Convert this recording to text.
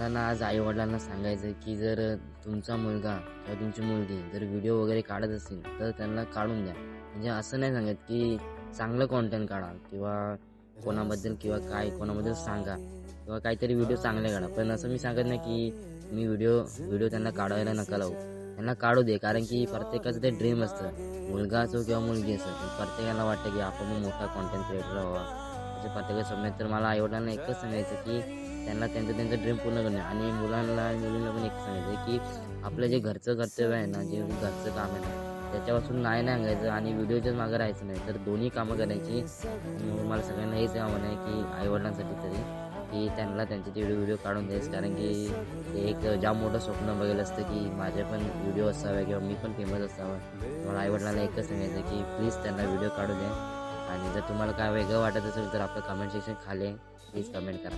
मला आज आईवडिलांना सांगायचं की जर तुमचा मुलगा किंवा तुमची मुलगी जर व्हिडिओ वगैरे काढत असेल तर त्यांना काढून द्या. म्हणजे असं नाही सांगत की चांगलं कॉन्टेंट काढा किंवा कोणाबद्दल किंवा काय कोणाबद्दल सांगा किंवा काहीतरी व्हिडिओ चांगले काढा. पण असं मी सांगत नाही की मी व्हिडिओ व्हिडिओ त्यांना काढायला नका लावू. त्यांना काढू दे कारण की प्रत्येकाचं ते ड्रीम असतं. मुलगा असो किंवा मुलगी असो प्रत्येकाला वाटतं की आपण मोठा कॉन्टेंट क्रिएटर व्हावा. म्हणजे प्रत्येकाच्या समयात तर मला आईवडिलांना एकच सांगायचं की त्यांना त्यांचं त्यांचं ड्रीम पूर्ण करणे. आणि मुलांना आणि मुलींना पण एक सांगायचं की आपलं जे घरचं कर्तव्य आहे ना जे घरचं काम आहे ना त्याच्यापासून नाही नाही सांगायचं आणि व्हिडिओच्याच मागं राहायचं नाही. तर दोन्ही कामं करायची. मला सगळ्यांना हेच आव्हान आहे की आईवडिलांसाठी तरी की त्यांना त्यांचे ते व्हिडिओ काढून द्यायचं. कारण की ते एक जाम मोठं स्वप्न बघेल असतं की माझे पण व्हिडिओ असावे किंवा मी पण फेमस असावा. मला आईवडिलांना एकच सांगायचं की प्लीज त्यांना व्हिडिओ काढू द्या. आणि जर तुम्हाला काय वेगळं वाटत असेल तर आपलं कमेंट सेक्शन खाली प्लीज कमेंट करा.